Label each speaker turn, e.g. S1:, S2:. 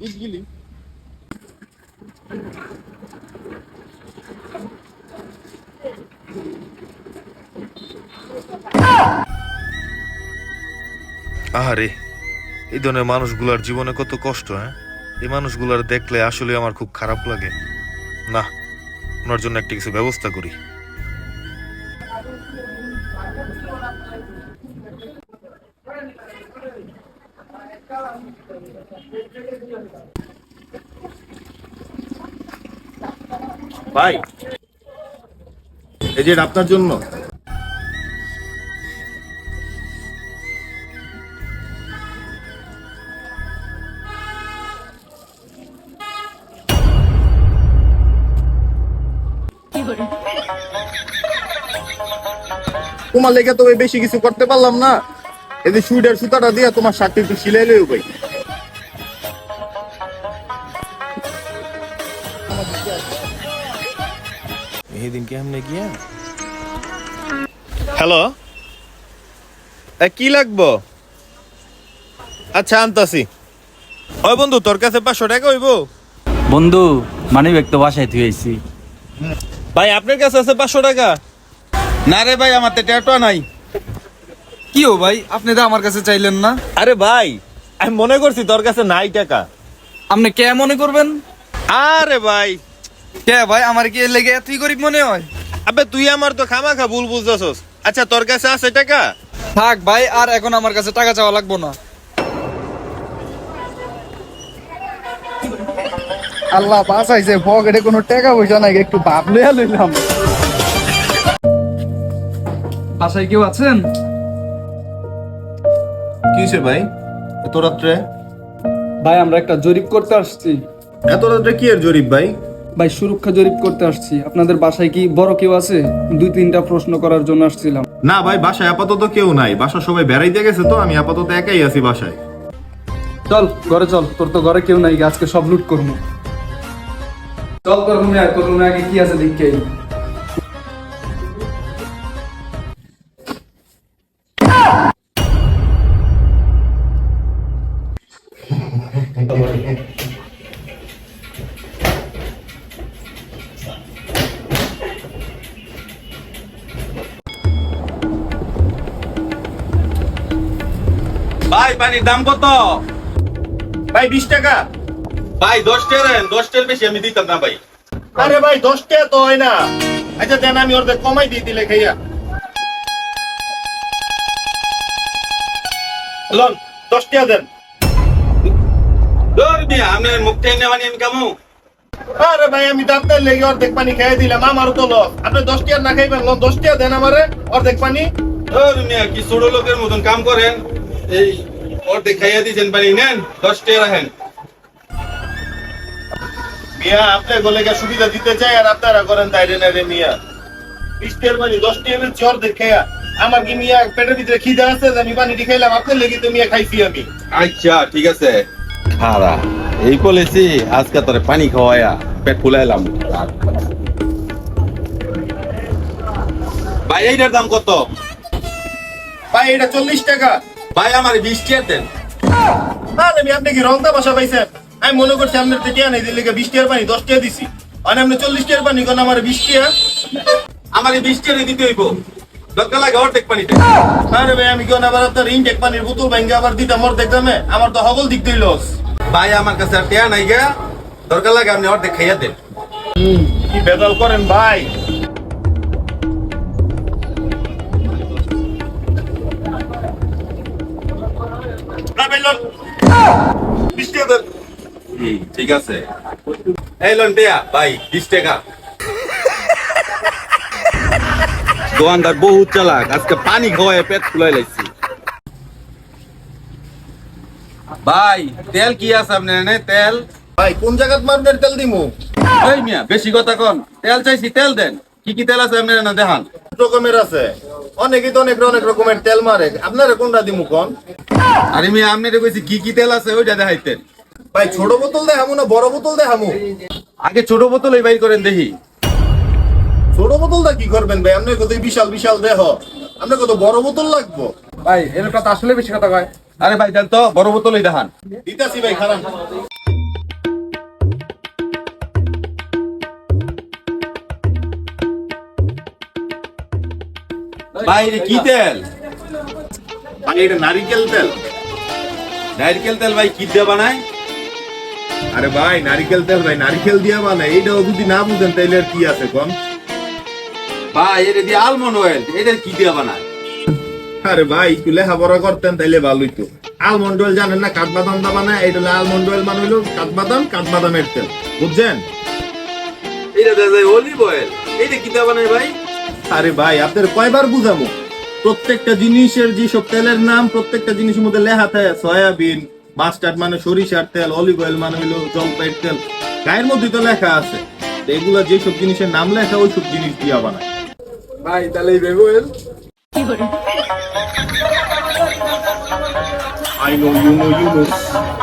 S1: ইটগুলি
S2: আহারে, এই ধরনের মানুষগুলার জীবনে কত কষ্ট হ্যাঁ? এই মানুষগুলার দেখলে আসলে আমার খুব খারাপ লাগে। না, ওনার জন্য একটা কিছু ব্যবস্থা করি।
S1: ভাই এই যে আপনার জন্য। তোমার লেগে তো বেশি কিছু করতে পারলাম না। এই যে সুইডার সুতাটা দিয়ে তোমার শার্টটা একটু সিলাই লইও ভাই।
S2: সেদিন কেমনে গিয়া? হ্যালো? কি লাগবো? আচ্ছা আনতাছি। ওই বন্ধু তোর কাছে পাঁচশো টাকা হইব?
S3: বন্ধু মানে ব্যক্ত বাসায় থুয়েছি
S2: ভাই আপনার কাছে আছে পাঁচশো টাকা?
S4: না রে ভাই আমার তো টেটোয়া নাই।
S5: কি ও ভাই? আপনি তো আমার কাছে চাইলেন না।
S2: আরে ভাই আমি মনে করছি তোর কাছে নাই টাকা।
S5: আপনি কে মনে করবেন?
S2: আরে ভাই।
S5: কে ভাই? আমার কি লেগে এতই গরিব মনে হয়?
S2: আবে তুই আমার তো খামাখা ভুল বুঝতেছস। আচ্ছা তোর কাছে আছে টাকা?
S5: থাক ভাই আর এখন আমার কাছে টাকা চাওয়া লাগবো না।
S1: আল্লাহ বাঁচাইছে পকেটে কোনো টাকা পয়সা নাই একটু ভাব লইয়া লইলাম।
S5: বাসায় কেউ আছেন?
S1: কিসে ভাই? এত রাত্রে?
S5: ভাই আমরা একটা জরিপ করতে আসছি।
S1: এত রাত্রে কি এর জরিপ ভাই?
S5: ভাই সুরক্ষা জরিপ করতে আসছি। আপনাদের বাসায় কি বড় কেউ আছে? দুই তিনটা প্রশ্ন করার জন্য আসছিলাম।
S1: না ভাই বাসায় আপাতত কেউ নাই। বাসা সবাই বেড়াইতে গেছে তো আমি আপাতত একাই আছি বাসায়।
S5: চল ঘরে চল। তোর তো ঘরে কেউ নাই আজকে সব লুট করব। চল তোর রুমে আয় তোর রুমে আগে কি আছে দেখে
S4: ভাই পানির দাম কত?
S1: ভাই বিশ টাকা।
S4: ভাই দশ টের দশ টের বেশি আমি দিতাম না ভাই।
S1: আরে ভাই দশ টাকা তো হয় না। আচ্ছা দেন আমি ওর কমাই দিয়ে দিলে খাইয়া। লন দশ টাকা দেন।
S4: দিয়া আমি মুখ টেনে আমি কামু।
S1: আরে ভাই আমি তো আপনার লেগে অর্ধেক পানি খাইয়ে দিলাম আমারও তো লস। আপনি দশ টাকা না খাইবেন লন দশ টাকা দেন আমারে অর্ধেক পানি।
S4: দৌড় মিয়া কি ছোট লোকের মতন কাম করেন। এই অর্ধেক খাইয়া দিয়েছেন পানি নেন দশ টের রাখেন।
S1: মিয়া আপনার গলেকে সুবিধা দিতে চাই আর আপনারা করেন তাইরে না রে মিয়া। বিশ টাকার পানি দশ টাকা বেশি অর্ধেক খাইয়া আমার কি মিয়া পেটের ভিতরে খিদে আছে আমি পানিটি খাইলাম? আপনার লেগে তো মিয়া খাইছি আমি।
S4: আচ্ছা ঠিক আছে। খারা এই বলেছি আজকে তোরে পানি খাওয়ায়া পেট ফুলাইলাম। ভাই এইটার দাম কত?
S1: ভাই এটা চল্লিশ টাকা।
S4: ভাই আমার বিশ টিয়ার দেন
S1: আমি আপনি কি রং তামাশা পাইছেন? আমি মনে করছি আপনার তো টিয়া নেই দিলে বিশ টিয়ার পানি দশ টিয়া দিছি। মানে আপনি চল্লিশ টিয়ার পানি কোন আমার বিশ টিয়া
S4: আমার এই বিশ টিয়ার দিতে হইব। দরকার লাগে অর্ধেক পানিতে।
S1: আরে ভাই আমি কোন আবার আপনার ইনটেক পানির বোতল ভাঙ্গে আবার দিতাম ওর দেখতামে আমার তো হগল দিক দিই লস
S4: ভাই আমার কাছে আর টিয়া নাই গা। দরকার লাগে আপনি অর্ধেক খাইয়া দেন।
S1: কি বেদল করেন ভাই? লন।
S4: হুম, ঠিক আছে। এই লোন ভাই বিশ টাকা। দোকানদার বহুত চালাক আজকে পানি খাওয়ায় পেট ফুলাই লাগছি ভাই তেল কি আছে আপনার এনে? তেল?
S1: ভাই কোন জায়গাত মারবেন তেল দিমু?
S4: এই মিয়া বেশি কথা কন। তেল চাইছি তেল দেন। কি কি তেল আছে আপনার এনে দেখান।
S1: রকমের আছে। অনেকেই তো অনেক অনেক রকমের তেল মারে। আপনারা কোনটা দিমু কোন?
S4: আরে মিয়া আপনি কইছি কি কি তেল আছে ওইটা দেখাইতেন
S1: ভাই ছোট বোতল দেখামু না বড় বোতল দেখামু?
S4: আগে ছোট বোতল বাইর করেন দেখি।
S1: ছোট বোতলটা কি করবেন ভাই? আপনার কত বিশাল বিশাল দেহ। আপনার কত বড় বোতল লাগবো?
S5: ভাই এর কথা আসলে বেশি কথা কয়।
S4: আরে ভাই দেন তো বড় বোতলই দেখান।
S1: দিতাছি ভাই খারাপ।
S4: বাইরে কি তেল?
S1: ভাই এটা নারিকেল তেল।
S4: নারকেল তেল ভাই কি দিয়ে বানায়?
S1: আরে ভাই নারিকেল তেল ভাই নারিকেল দিয়া বানায়। এইটাও যদি না বুঝেন আর কি আছে কম
S4: ভাই এটা দিয়ে আলমন্ড অয়েল এটা কি দিয়ে বানায়?
S1: আরে ভাই একটু লেখাপড়া করতেন তাইলে ভালোই তো। আলমন্ড অয়েল জানেন না কাঠবাদাম দা বানায় এটা হলো আলমন্ড অয়েল মানে হলো কাঠবাদাম কাঠবাদামের তেল। বুঝছেন?
S4: এটা দেয় অলিভ অয়েল এটা কি দিয়ে বানায় ভাই?
S1: আরে ভাই আপনার কয়বার বুঝাবো প্রত্যেকটা জিনিসের যে সব তেলের নাম প্রত্যেকটা জিনিসের মধ্যে লেখা থাকে সয়াবিন মাস্টার্ড মানে সরিষার তেল অলিভ অয়েল মানে হইল জলপাইয়ের তেল। গায়ের মধ্যে তো লেখা আছে। তো এগুলা যেসব জিনিসের নাম লেখা ওই সব জিনিস দিয়া বানায়।
S5: ভাই তাহলে এই oil
S1: I know you know you know.